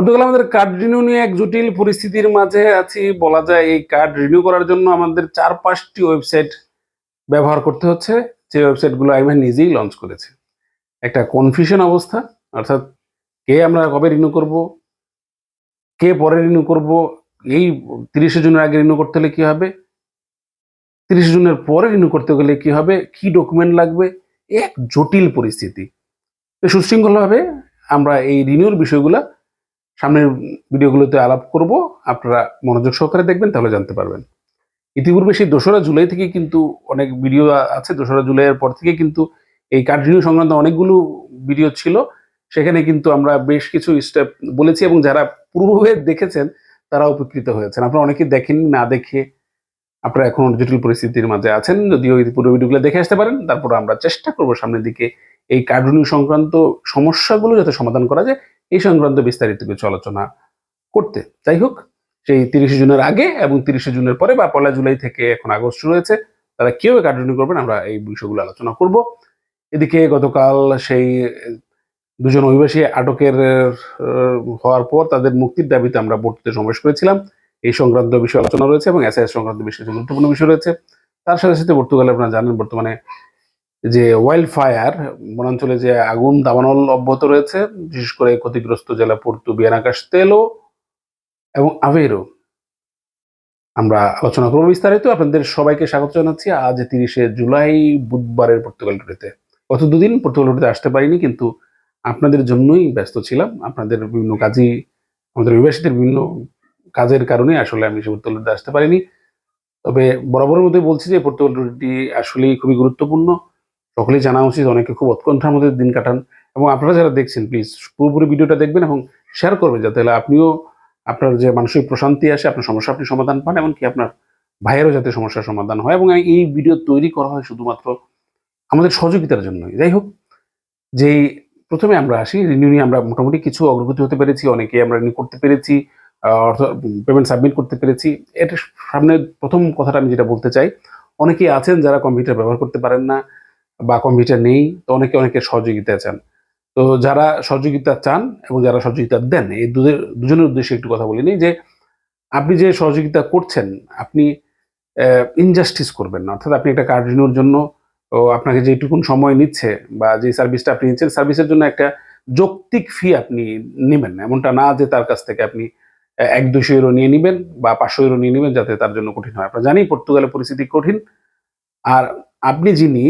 Portugal আমাদের card renew নিয়ে এক জটিল পরিস্থিতির মাঝে আছি। বলা যায় এই কার্ড রিনিউ করার জন্য আমাদের চার পাঁচটি ওয়েবসাইট ব্যবহার করতে হচ্ছে। যে ওয়েবসাইটগুলো আইমান নিজেই লঞ্চ করেছে। একটা কনফিউশন অবস্থা, অর্থাৎ কে আমরা কবে রিনিউ করব, কে পরে রিনিউ করব, এই তিরিশে জুনের আগে রিনিউ করতে হলে কী হবে, তিরিশে জুনের পরে রিনিউ করতে গেলে কি হবে, কি ডকুমেন্ট লাগবে, এক জটিল পরিস্থিতি। সুশৃঙ্খলভাবে আমরা এই রিনিউর বিষয়গুলো সামনের ভিডিওগুলোতে আলাপ করব। আপনারা মনোযোগ সহকারে দেখবেন, তাহলে জানতে পারবেন। ইতিপূর্বে সেই দোসরা জুলাই থেকে কিন্তু অনেক ভিডিও আছে। দোসরা জুলাইয়ের পর থেকে কিন্তু এই কার্ডিনিউ সংক্রান্ত অনেকগুলো ভিডিও ছিল। সেখানে কিন্তু আমরা বেশ কিছু স্টেপ বলেছি এবং যারা পূর্বে দেখেছেন তারা উপকৃত হয়েছেন। আপনারা অনেকে দেখেননি, না দেখে আপনারা এখন জটিল পরিস্থিতির মাঝে আছেন। যদিও এই পুরো ভিডিওগুলো দেখে আসতে পারেন, তারপর আমরা চেষ্টা করব সামনের দিকে এই কার্ড রিনিউ সংক্রান্ত সমস্যাগুলো যাতে সমাধান করা যায়, এই সংক্রান্ত বিস্তারিত কিছু আলোচনা করতে। যাই হোক, সেই তিরিশে জুনের আগে এবং তিরিশে জুনের পরে বা পয়লা জুলাই থেকে এখন আগস্ট শুরু হয়েছে, তারা কেউ কার্ড রিনিউ করবেন আমরা এই বিষয়গুলো আলোচনা করব। এদিকে গতকাল সেই দুজন অভিবাসী আটকের হওয়ার পর তাদের মুক্তির দাবিতে আমরা বর্তিতে সমাবেশ করেছিলাম। এই সংক্রান্ত বিষয়ে আলোচনা রয়েছে এবং এসআইএস সংক্রান্ত বিষয় গুরুত্বপূর্ণ বিষয় রয়েছে। তার সাথে সাথে পর্তুগালে আপনারা জানেন, বর্তমানে যে ওয়াইল্ড ফায়ার বনাঞ্চলে যে আগুন দাবানল অব্যাহত রয়েছে, বিশেষ করে ক্ষতিগ্রস্ত জেলা পর্তু বিয়ানা কাস্তেলো এবং আভেরো। আমরা আলোচনা করব বিস্তারিত। আপনাদের সবাইকে স্বাগত জানাচ্ছি। আজ তিরিশে জুলাই, বুধবারের পর্তুগাল টুরিতে গত দুদিন পর্তুগাল টুরিতে আসতে পারিনি, কিন্তু আপনাদের জন্যই ব্যস্ত ছিলাম। আপনাদের বিভিন্ন কাজই, আমাদের অভিবাসীদের বিভিন্ন কাজের কারণে আসলে আমি সে পর্তুগাল টুরিতে আসতে পারিনি। তবে বরাবরের মধ্যে বলছি যে পর্তুগাল টুরিটি আসলেই খুবই গুরুত্বপূর্ণ। সকলেই জানা উচিত অনেকে খুব উৎকণ্ঠার মধ্যে দিন কাটান। এবং আপনারা যারা দেখছেন প্লিজ পুরোপুরি ভিডিওটা দেখবেন এবং শেয়ার করবেন যাতে আপনিও আপনার যে মানসিক প্রশান্তি আসে আপনার সমস্যা আপনি সমাধান পান এমনকি আপনার ভাইয়েরও যাতে সমস্যার সমাধান হয় এবং এই ভিডিও তৈরি করা হয় শুধুমাত্র আমাদের সহযোগিতার জন্যই। যাই হোক যেই প্রথমে আমরা আসি রিনিউ নিয়ে আমরা মোটামুটি কিছু অগ্রগতি হতে পেরেছি অনেকে আমরা রিনিউ করতে পেরেছি আহ, অর্থ পেমেন্ট সাবমিট করতে পেরেছি। এটা সামনে প্রথম কথাটা আমি যেটা বলতে চাই অনেকেই আছেন যারা কম্পিউটার ব্যবহার করতে পারেন না বা কম্পিউটার নেই, তো অনেকে অনেকে সহযোগিতা চান। তো যারা সহযোগিতা চান এবং যারা সহযোগিতা দেন, এই দুদের, দুজনের উদ্দেশ্যে একটু কথা বলিনি যে, আপনি যে সহযোগিতা করছেন, আপনি ইনজাস্টিস করবেন না। অর্থাৎ আপনি একটা কার্ড রিনিউর জন্য আপনাকে যেটুকুন সময় নিচ্ছে বা যে সার্ভিসটা আপনি নিচ্ছেন সার্ভিসের জন্য একটা যৌক্তিক ফি আপনি নেবেন এমনটা না যে তার কাছ থেকে আপনি এক দুশো ইউরো নিয়ে নেবেন বা পাঁচশো ইউরো নিয়ে নেবেন যাতে তার জন্য কঠিন হয়। আমরা জানি পর্তুগালের পরিস্থিতি কঠিন। আর আপনি যিনি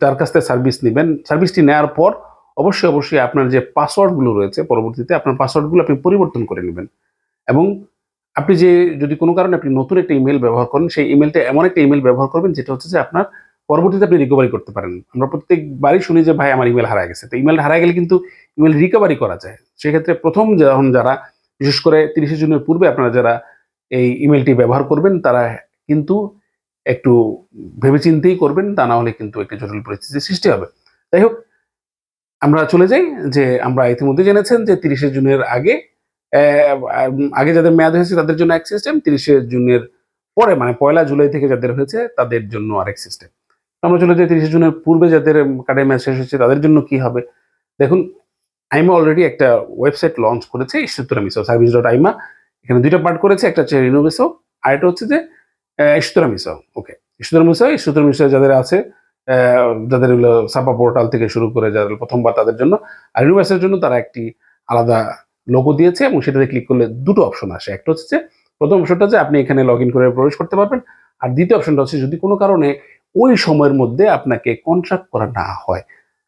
তার কাছ থেকে সার্ভিস নেবেন সার্ভিসটি নেওয়ার পর অবশ্যই অবশ্যই আপনার যে পাসওয়ার্ডগুলো রয়েছে পরবর্তীতে, আপনার পাসওয়ার্ডগুলো আপনি পরিবর্তন করে নেবেন। এবং আপনি যে, যদি কোনো কারণে আপনি নতুন একটা ইমেল ব্যবহার করেন, সেই ইমেলটা এমন একটা ইমেল ব্যবহার করবেন, যেটা হচ্ছে যে আপনার পরবর্তীতে আপনি রিকভারি করতে পারেন। আমরা প্রত্যেকবারই শুনি যে, ভাই, আমার ইমেল হারা গেছে। তো ইমেল হারায় গেলে কিন্তু ইমেল রিকভারি করা যায়। সেক্ষেত্রে প্রথম যখন যারা, বিশেষ করে তিরিশে জুনের পূর্বে আপনারা যারা এই ইমেলটি ব্যবহার করবেন, তারা কিন্তু একটু ভেবেচিন্তেই করবেন, তা না হলে কিন্তু একটি জটিল পরিস্থিতির সৃষ্টি হবে। যাই হোক, আমরা চলে যাই যে আমরা ইতিমধ্যে জেনেছেন যে তিরিশে জুনের আগে আগে যাদের মেয়াদ হয়েছে তাদের জন্য এক সিস্টেম তিরিশে জুনের পরে মানে পয়লা জুলাই থেকে যাদের হয়েছে তাদের জন্য আরেক সিস্টেম আমরা চলে যাই তিরিশে জুনের পূর্বে যাদের কার্ডের মেয়াদ শেষ হয়েছে তাদের জন্য কি হবে? দেখুন, আইমা অলরেডি একটা ওয়েবসাইট লঞ্চ করেছে ইস্তুরা মিসো সার্ভিস ডট আইমা। এখানে দুইটা পার্ট করেছে, একটা হচ্ছে রিনোভেসো আর একটা হচ্ছে যে ইস্তুরা মিসো ওকে ইস্তুরা মিসো ইস্তুরা মিসো যাদের আছে যাদের হলো সাপা পোর্টাল থেকে শুরু করে যাদের প্রথমবার তাদের জন্য, আর রিনোভেসের জন্য তারা একটি আলাদা লোগো দিয়েছে এবং সেটাতে ক্লিক করলে দুটো অপশন আসে। একটা হচ্ছে প্রথম অপশনটা যে আপনি এখানে লগ করে প্রবেশ করতে পারবেন, আর দ্বিতীয় অপশনটা হচ্ছে যদি কোনো কারণে ওই সময়ের মধ্যে আপনাকে কন্ট্রাক্ট করা না হয়।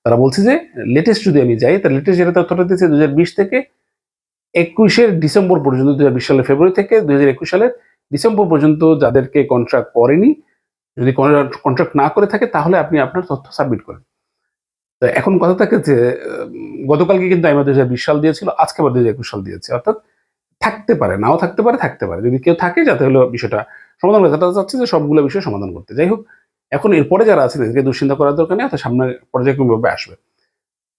তারা বলছে যে লেটেস্ট যদি আমি যাই তার লেটেস্ট যেটা তথ্যটা দিয়েছে দু হাজার বিশ থেকে একুশের ডিসেম্বর পর্যন্ত দু হাজার বিশ সালের ফেব্রুয়ারি থেকে দুই হাজার একুশ সালের ডিসেম্বর পর্যন্ত যাদেরকে কন্ট্রাক্ট করেনি যদি কন্ট্রাক্ট না করে থাকে, তাহলে আপনি আপনার তথ্য সাবমিট করেন। তো এখন কথা থাকে যে গতকালকে কিন্তু আমি দু হাজার বিশ সাল দিয়েছিল, আজকে আবার দু হাজার একুশ সাল দিয়েছে। অর্থাৎ থাকতে পারে, নাও থাকতে পারে থাকতে পারে। যদি কেউ থাকে, যাতে হলো বিষয়টা সমাধান করে। তারা চাচ্ছে যে সবগুলো বিষয় সমাধান করতে। যাই হোক, এখন এরপরে যারা আছেন, এদেরকে দুশ্চিন্তা করার দরকার নেই, অর্থাৎ সামনের পর্যায়ক্রমভাবে আসবে।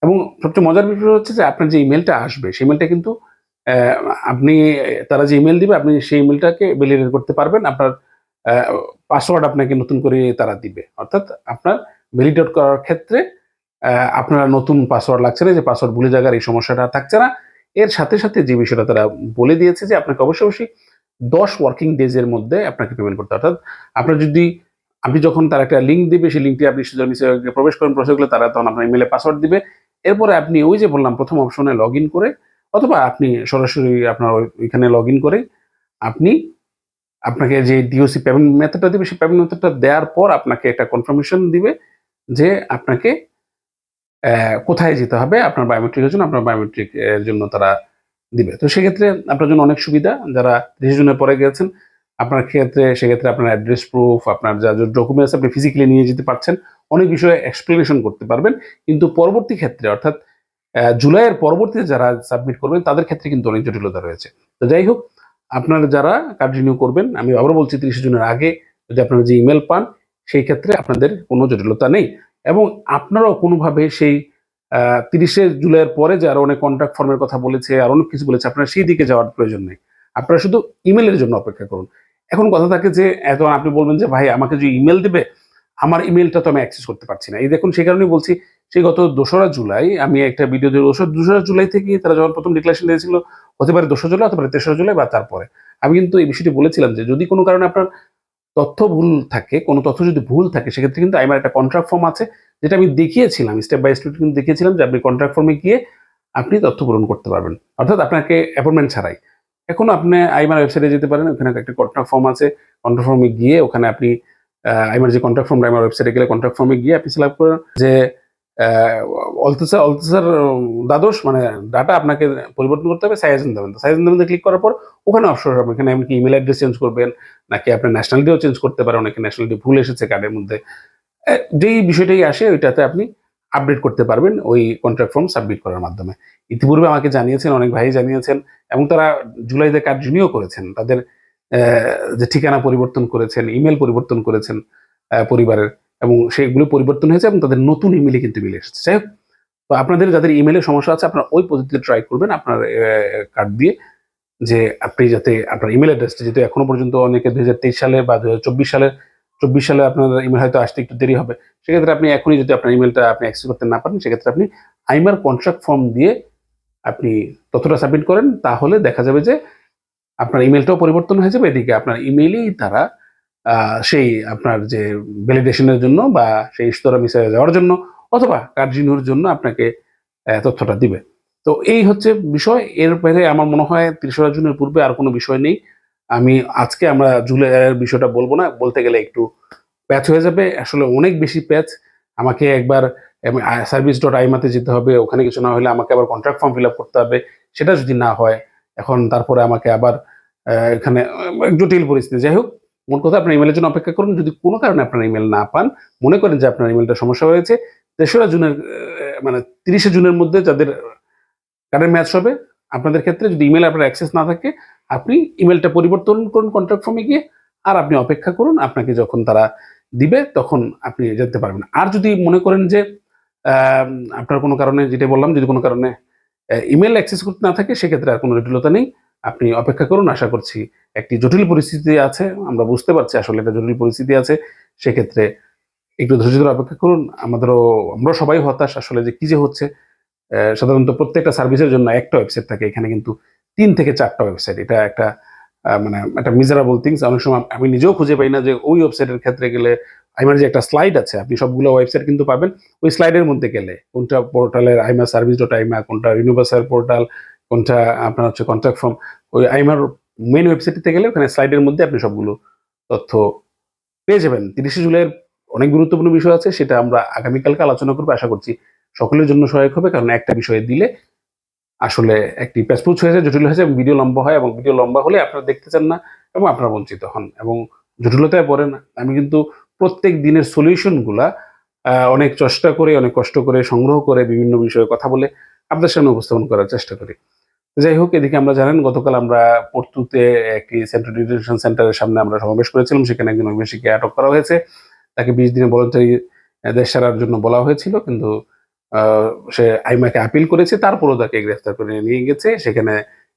এবং সবচেয়ে মজার বিষয় হচ্ছে যে, আপনার যে ইমেলটা আসবে, সেই ইমেলটা কিন্তু আপনি, তারা যে ইমেল দিবে, আপনি সেই ইমেলটাকে ভ্যালিডেট করতে পারবেন। আপনার পাসওয়ার্ড আপনাকে নতুন করে তারা দিবে। অর্থাৎ আপনার ভ্যালিডেট করার ক্ষেত্রে আপনার নতুন পাসওয়ার্ড লাগছে না, যে পাসওয়ার্ড ভুলে যাওয়ার এই সমস্যাটা থাকছে না। এর সাথে সাথে যে বিষয়টা তারা বলে দিয়েছে যে আপনাকে অবশ্যই অবশ্যই দশ ওয়ার্কিং ডেজের মধ্যে আপনাকে পেমেন্ট করতে অর্থাৎ আপনার যদি, আপনি যখন তার একটা লিঙ্ক দিবে, সেই লিঙ্কটি আপনি সুযোগ প্রবেশ করেন প্রবেশ করলে তারা তখন আপনার ইমেলে পাসওয়ার্ড দিবে। এরপরে আপনি ওই যে বললাম, প্রথম অপশনে লগ করে অথবা আপনি সরাসরি আপনার ওই- ওইখানে লগ করে আপনি আপনাকে যে ডিওসি পেমেন্ট মেথডটা দিবে, সেই পেমেন্ট মেথডটা দেওয়ার পর আপনাকে একটা কনফার্মেশন দিবে যে আপনাকে কোথায় যেতে হবে আপনার বায়োমেট্রিকের জন্য, আপনার বায়োমেট্রিক এর জন্য তারা দিবে। তো সেক্ষেত্রে আপনার জন্য অনেক সুবিধা, যারা তিরিশ জনের পরে গেছেন আপনার ক্ষেত্রে, সেক্ষেত্রে আপনার অ্যাড্রেস প্রুফ আপনার যা যা ডকুমেন্টস আপনি ফিজিক্যালি নিয়ে যেতে পারছেন, অনেক বিষয়ে এক্সপ্লেনেশন করতে পারবেন। কিন্তু পরবর্তী ক্ষেত্রে, অর্থাৎ জুলাইয়ের পরবর্তীতে যারা সাবমিট করবেন, তাদের ক্ষেত্রে কিন্তু অনেক জটিলতা রয়েছে। তো যাই হোক, আপনারা যারা কার্ড রিনিউ করবেন, আমি আবারও বলছি তিরিশ জনের আগে যদি আপনারা যে ইমেল পান, সেই ক্ষেত্রে আপনাদের কোনো জটিলতা নেই। এবং আপনারাও কোনোভাবে সেই তিরিশে জুলাইয়ের পরে যে আরও অনেক কন্ট্রাক্ট ফর্মের কথা বলেছে আর অনেক কিছু বলেছে, আপনারা সেই দিকে যাওয়ার প্রয়োজন নেই। আপনারা শুধু ইমেলের জন্য অপেক্ষা করুন। এখন কথা থাকে যে, এত আপনি বলবেন যে, ভাই, আমাকে যে ইমেল দেবে, আমার ইমেলটা তো আমি অ্যাক্সেস করতে পারছি না। এই দেখুন, সেই কারণেই বলছি সেই গত দোসরা জুলাই, আমি একটা ভিডিও দিয়ে দোসরা দোসরা জুলাই থেকে তারা যখন প্রথম ডিক্লারেশন দিয়েছিল, হতে পারে দোসরা জুলাই, হতে পারে তেসরা জুলাই বা তারপরে। আমি কিন্তু এই বিষয়টি বলেছিলাম যে যদি কোনো কারণে আপনার তথ্য ভুল থাকে, কোনো তথ্য যদি ভুল থাকে, সেক্ষেত্রে কিন্তু আমার একটা কন্ট্রাক্ট ফর্ম আছে, যেটা আমি দেখিয়েছিলাম স্টেপ বাই স্টেপ কিন্তু দেখিয়েছিলাম যে আপনি কন্ট্রাক্ট ফর্মে গিয়ে আপনি তথ্য পূরণ করতে পারবেন। অর্থাৎ আপনাকে অ্যাপয়েন্টমেন্ট ছাড়াই। এখন আপনি আইমার ওয়েবসাইটে যেতে পারেন, ওখানে একটা কন্ট্রাক্ট ফর্ম আছে কন্ট্রাক্ট ফর্মে গিয়ে ওখানে আপনি আইমার যে কন্ট্রাক্ট ফর্ম আইমার ওয়েবসাইটে গেলে কন্ট্রাক্ট ফর্মে গিয়ে আপনি সিলেক্ট করেন যে অলতেসার অলতেসার দ্বাদশ মানে ডাটা আপনাকে পরিবর্তন করতে হবে, সাইজেন দেবেন। সাইজেন দেবেন ক্লিক করার পর ওখানে অপশন হবে। এখানে আপনি ইমেল অ্যাড্রেস চেঞ্জ করবেন, নাকি আপনার ন্যাশনালিটিও চেঞ্জ করতে পারেন, অনেকে ন্যাশনালিটি ভুল এসেছে কার্ডের মধ্যে। যেই বিষয়টাই আসে, ওইটাতে আপনি আপডেট করতে পারবেন ওই কন্ট্রাক্ট ফর্ম সাবমিট করার মাধ্যমে। ইতিপূর্বে আমাকে জানিয়েছেন, অনেক ভাই জানিয়েছেন, এবং তারা জুলাইতে কার্ড রিনিউ করেছেন। তাদের যে ঠিকানা পরিবর্তন করেছেন ইমেল পরিবর্তন করেছেন পরিবারের। এবং সেগুলো পরিবর্তন হয়েছে এবং তাদের নতুন ইমেলে কিন্তু মিলে এসেছে। যাই হোক, তো আপনাদের যাদের ইমেলের সমস্যা আছে, আপনারা ওই পদ্ধতিতে ট্রাই করবেন। আপনার কার্ড দিয়ে যে আপনি যাতে আপনার ইমেল অ্যাড্রেসটা যেহেতু এখনও পর্যন্ত অনেকে দুই হাজার তেইশ সালে বা দু হাজার চব্বিশ সালে চব্বিশ সালে আপনার ইমেল হয়তো আসতে একটু দেরি হবে। সেক্ষেত্রে আপনি এখনই যদি আপনার ইমেলটা আপনি অ্যাক্সেস করতে না পারেন, সেক্ষেত্রে আপনি আইমার কন্ট্রাক্ট ফর্ম দিয়ে আপনি তথ্যটা সাবমিট করেন। তাহলে দেখা যাবে যে আপনার ইমেলটাও পরিবর্তন হয়ে যাবে। এদিকে আপনার ইমেইলেই তারা সেই আপনার যে ভ্যালিডেশনের জন্য বা সেই স্তরা মিশে যাওয়ার জন্য অথবা কার্ড রিনিউর জন্য আপনাকে তথ্যটা দিবে। তো এই হচ্ছে বিষয়। এর বাইরে আমার মনে হয় তিরিশরা জুনের পূর্বে আর কোনো বিষয় নেই। আমি আজকে আমরা জুলাইয়ের বিষয়টা বলব না। বলতে গেলে একটু প্যাচ হয়ে যাবে। আসলে অনেক বেশি প্যাচ। আমাকে একবার সার্ভিস ডট আইমাতে যেতে হবে। ওখানে কিছু না হলে আমাকে আবার কন্ট্রাক্ট ফর্ম ফিল আপ করতে হবে। সেটা যদি না হয়, এখন তারপরে আমাকে আবার এখানে জটিল পরিস্থিতি। যাই হোক মোট কথা, আপনার ইমেলের জন্য অপেক্ষা করুন। যদি কোনো কারণে আপনার ইমেল না পান, মনে করেন যে আপনার ইমেলটা সমস্যা হয়েছে, তেসরা জুনের মানে তিরিশে জুনের মধ্যে যাদের কার্ডের ম্যাচ হবে, আপনাদের ক্ষেত্রে যদি ইমেল আপনার অ্যাক্সেস না থাকে, আপনি ইমেলটা পরিবর্তন করুন কন্ট্রাক্ট ফর্মে গিয়ে, আর আপনি অপেক্ষা করুন, আপনাকে যখন তারা দিবে, তখন আপনি যেতে পারবেন। আর যদি মনে করেন যে আপনার কোনো কারণে, যেটা বললাম, যদি কোনো কারণে ইমেল অ্যাক্সেস করতে না থাকে, সেক্ষেত্রে আর কোনো জটিলতা নেই। আপনি অপেক্ষা করুন, আশা করছি একটি জটিল পরিস্থিতি আছে, আমরা বুঝতে পারছি আসলে একটা জটিল পরিস্থিতি আছে, সেক্ষেত্রে একটু ধৈর্য ধরে অপেক্ষা করুন। আমাদেরও আমরা সবাই হতাশ আসলে যে কি যে হচ্ছে। সাধারণত প্রত্যেকটা সার্ভিসের জন্য একটা ওয়েবসাইট থাকে, এখানে কিন্তু তিন থেকে চারটা ওয়েবসাইট। এটা একটা মানে একটা মিজারাবল থিংস অনেক সময় আমি নিজেও খুঁজে পাই না যে ওই ওয়েবসাইটের ক্ষেত্রে গেলে আমার যে একটা স্লাইড আছে, আপনি সবগুলো ওয়েবসাইট কিন্তু পাবেন। ওই স্লাইডের মধ্যে গেলে, কোনটা পোর্টালের আইমা সার্ভিস ডট আইমা কোনটা ইউনিভার্সাল পোর্টাল কোনটা আপনার হচ্ছে কন্ট্যাক্ট ফর্ম ওই আইমার মেন ওয়েবসাইটটিতে গেলে ওখানে স্লাইডের মধ্যে আপনি সবগুলো তথ্য পেয়ে যাবেন। তিরিশে জুলাইয়ের অনেক গুরুত্বপূর্ণ বিষয় আছে, সেটা আমরা আগামীকালকে আলোচনা করব। আশা করছি সকলের জন্য সহায়ক হবে, কারণ একটা বিষয়ে দিলে আসলে একটি প্যাসপুচ হয়ে যায়, জটিল হয়ে যায়, এবং ভিডিও লম্বা হয়, এবং ভিডিও লম্বা হলে আপনারা দেখতে চান না, এবং আপনারা বঞ্চিত হন, এবং জটিলতায় পড়েন আমি কিন্তু প্রত্যেক দিনের সলিউশনগুলা অনেক চেষ্টা করে, অনেক কষ্ট করে, সংগ্রহ করে, বিভিন্ন বিষয়ে কথা বলে আপনাদের সামনে উপস্থাপন করার চেষ্টা করি। যাই হোক, এদিকে আমরা জানেন, গতকাল আমরা পর্তুতে একটি সেন্ট্রাল ডিটেনশন সেন্টারের সামনে আমরা সমাবেশ করেছিলাম, সেখানে একজন অভিবাসীকে আটক করা হয়েছে। তাকে বিশ দিনে ভলান্টারি দেশ সারার জন্য বলা হয়েছিল, কিন্তু সে আইমাকে আপিল করেছে, তারপরও তাকে গ্রেফতার করে নিয়ে গেছে। সেখানে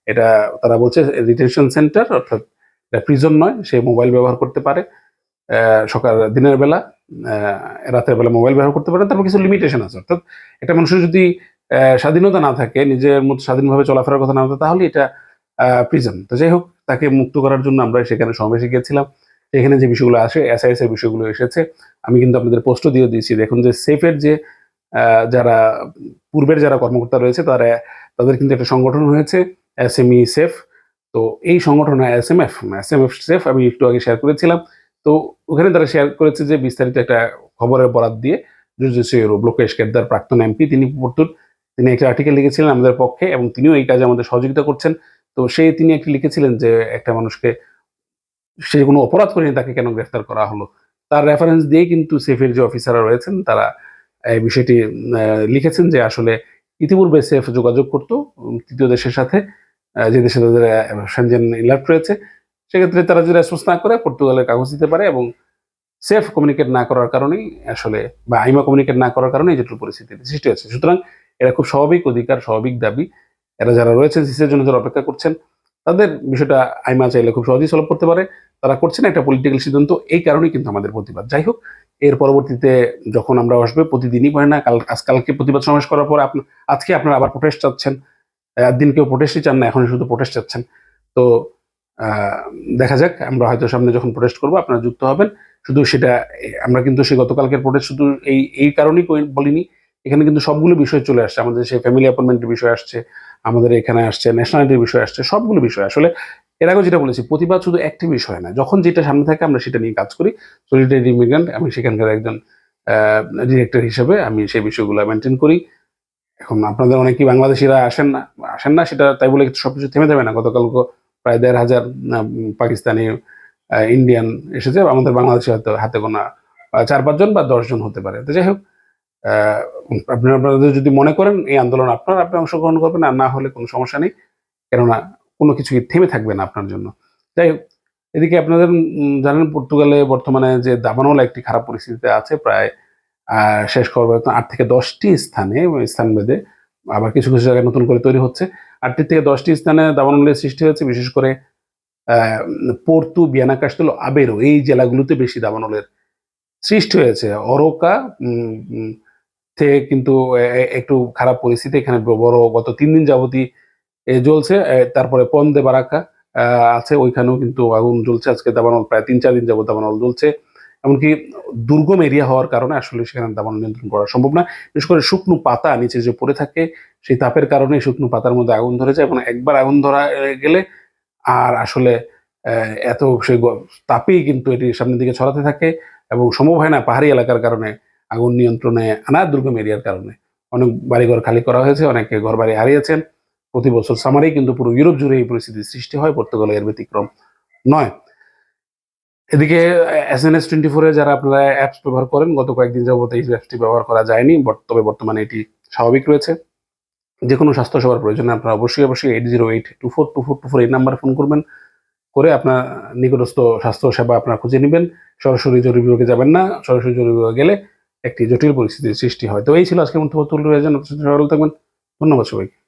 এটা, তারা বলছে রিটেনশন সেন্টার অর্থাৎ প্রিজন নয়, সে মোবাইল ব্যবহার করতে পারে সকাল, দিনের বেলা রাতের বেলা মোবাইল ব্যবহার করতে পারে, তারপর কিছু লিমিটেশন আছে। অর্থাৎ, একটা মানুষের যদি স্বাধীনতা না থাকে, নিজের মতো স্বাধীনভাবে চলাফেরার কথা না হতো তাহলে এটা প্রিজন তো যাই হোক, তাকে মুক্ত করার জন্য আমরা সেখানে সমাবেশে গিয়েছিলাম। এখানে যে বিষয়গুলো আসে এসআইএস এর বিষয়গুলো এসেছে। আমি কিন্তু আপনাদের পোস্টও দিয়ে দিয়েছি। দেখুন যে সেফের যে যারা, পূর্বের যারা কর্মকর্তা রয়েছে, তারা, তাদের কিন্তু একটা সংগঠন হয়েছে এস এম ই সেফ তো এই সংগঠন S M F S M F safe আমি একটু আগে শেয়ার করেছিলাম। তো ওখানে তারা শেয়ার করেছে যে বিস্তারিত একটা খবরের বরাত দিয়ে ইউরোপ লোকেশ কেদার প্রাক্তন এমপি তিনি পর্তুর তিনি একটা আর্টিকেল লিখেছিলেন আমাদের পক্ষে এবং তিনিও এই কাজে আমাদের সহযোগিতা করছেন। তো সেই তিনি একটি লিখেছিলেন যে একটা মানুষকে সে কোনো অপরাধ করেনি, তাকে কেন গ্রেফতার করা হলো? তার রেফারেন্স দিয়ে কিন্তু সেফের যে অফিসাররা রয়েছেন, তারা এই বিষয়টি লিখেছেন যে আসলে ইতিপূর্বে সেফ যোগাযোগ করতো তৃতীয় দেশের সাথে যে দেশে তাদের সেনজেন ইলার্ট রয়েছে। সেক্ষেত্রে তারা যদি রেসপন্স না করে পর্তুগালের কাগজ দিতে পারে এবং সেফ কমিউনিকেট না করার কারণেই আসলে বা আইমা কমিউনিকেট না করার কারণেই যেটুকু পরিস্থিতি সৃষ্টি হচ্ছে সুতরাং এরা খুব স্বাভাবিক অধিকার, স্বাভাবিক দাবি। এরা যারা রয়েছে সিসের জন্য যারা অপেক্ষা করছেন, তাদের বিষয়টা আইমা চাইলে খুব সহজেই সলভ করতে পারে। তারা করছে না একটা পলিটিক্যাল সিদ্ধান্ত, এই কারণেই কিন্তু আমাদের প্রতিবাদ। যাই হোক, এর পরবর্তীতে যখন আমরা আসবে, প্রতিদিনই পারে না, কাল আজকালকে প্রতিবাদ সমাবেশ করার পর আপনি আজকে আপনারা আবার প্রোটেস্ট চাচ্ছেন। একদিন কেউ প্রোটেস্টই চান না এখন শুধু প্রোটেস্ট চাচ্ছেন। তো দেখা যাক, আমরা হয়তো সামনে যখন প্রোটেস্ট করব, আপনারা যুক্ত হবেন। শুধু সেটা আমরা কিন্তু সে গতকালকের প্রোটেস্ট শুধু এই এই কারণেই বলিনি। এখানে কিন্তু সবগুলো বিষয় চলে আসছে। আমাদের সেই ফ্যামিলি অ্যাপয়েন্টমেন্টের বিষয় আসছে, আমাদের এখানে আসছে ন্যাশনালিটির বিষয় আসছে, সবগুলো বিষয়। আসলে এর আগে যেটা বলেছি, প্রতিবাদ শুধু একটি বিষয় না। যখন যেটা সামনে থাকে, আমরা সেটা নিয়ে কাজ করি। সলিডারি ইমিগ্রান্ট আমি সেখানকার একজন ডিরেক্টর হিসেবে আমি সেই বিষয়গুলো মেনটেন করি। এখন আপনাদের অনেকেই বাংলাদেশিরা আসেন না আসেন না, সেটা তাই বলে সব কিছু থেমে যাবে না। গতকাল প্রায় দেড় হাজার পাকিস্তানি ইন্ডিয়ান এসেছে। আমাদের বাংলাদেশে হয়তো হাতে গোনা চার পাঁচজন বা দশজন হতে পারে। তো যাই হোক আপনারা আপনাদের যদি মনে করেন এই আন্দোলন আপনার, আপনি অংশগ্রহণ করবেন, আর না হলে কোনো সমস্যা নেই। কেননা কোনো কিছুই থেমে থাকবে না আপনার জন্য। যাই হোক, এদিকে আপনাদের জানেন পর্তুগালে বর্তমানে যে দাবানল একটি খারাপ পরিস্থিতিতে আছে, প্রায় শেষ হতো আট থেকে দশটি স্থানে, স্থান বেঁধে আবার কিছু কিছু জায়গায় নতুন করে তৈরি হচ্ছে। আটটি থেকে দশটি স্থানে দাবানলের সৃষ্টি হয়েছে, বিশেষ করে পর্তু, বিয়ানা, কাস্তেলো, আবেরো, এই জেলাগুলোতে বেশি দাবানলের সৃষ্টি হয়েছে। অরোকা থেকে কিন্তু একটু খারাপ পরিস্থিতি। এখানে বড় গত তিন দিন যাবতই জ্বলছে। তারপরে পন্দে বারাকা আহ, আছে। ওইখানেও কিন্তু আগুন জ্বলছে। আজকে দাবানল প্রায় তিন চার দিন যাবত দাবানল জ্বলছে। এমনকি দুর্গম এরিয়া হওয়ার কারণে আসলে সেখানে দাবানল নিয়ন্ত্রণ করা সম্ভব না। বিশেষ করে শুকনো পাতা নিচে যে পড়ে থাকে সেই তাপের কারণে শুকনো পাতার মধ্যে আগুন ধরে যায় এবং একবার আগুন ধরা গেলে আর আসলে এত সেই তাপেই কিন্তু এটি সামনের দিকে ছড়াতে থাকে এবং সম্ভব হয় না পাহাড়ি এলাকার কারণে আগুন নিয়ন্ত্রণে আনা দুর্গম এরিয়ার কারণে। অনেক বাড়িঘর খালি করা হয়েছে, অনেকে ঘর বাড়ি হারিয়েছেন। প্রতি বছর সামারেই কিন্তু পুরো ইউরোপ জুড়ে এই পরিস্থিতির সৃষ্টি হয়, পর্তুগালে এর ব্যতিক্রম নয়। এদিকে এস এন এস টোয়েন্টি ফোরে যারা আপনারা অ্যাপস ব্যবহার করেন, গত কয়েকদিন যাবত এই অ্যাপসটি ব্যবহার করা যায়নি তবে বর্তমানে এটি স্বাভাবিক রয়েছে। যে কোনো স্বাস্থ্য সেবার প্রয়োজনে আপনারা অবশ্যই অবশ্যই eight zero eight two four two four two four এই নাম্বারে ফোন করবেন, করে আপনার নিকটস্থ স্বাস্থ্য সেবা আপনারা খুঁজে নেবেন। সরাসরি জরুরি বিভাগে যাবেন না, সরাসরি জরুরি বিভাগে গেলে একটি জটিল পরিস্থিতির সৃষ্টি হয়। তো এই ছিল আজকের মধ্যে তুল রয়েছেন সরল থাকবেন। ধন্যবাদ সবাইকে।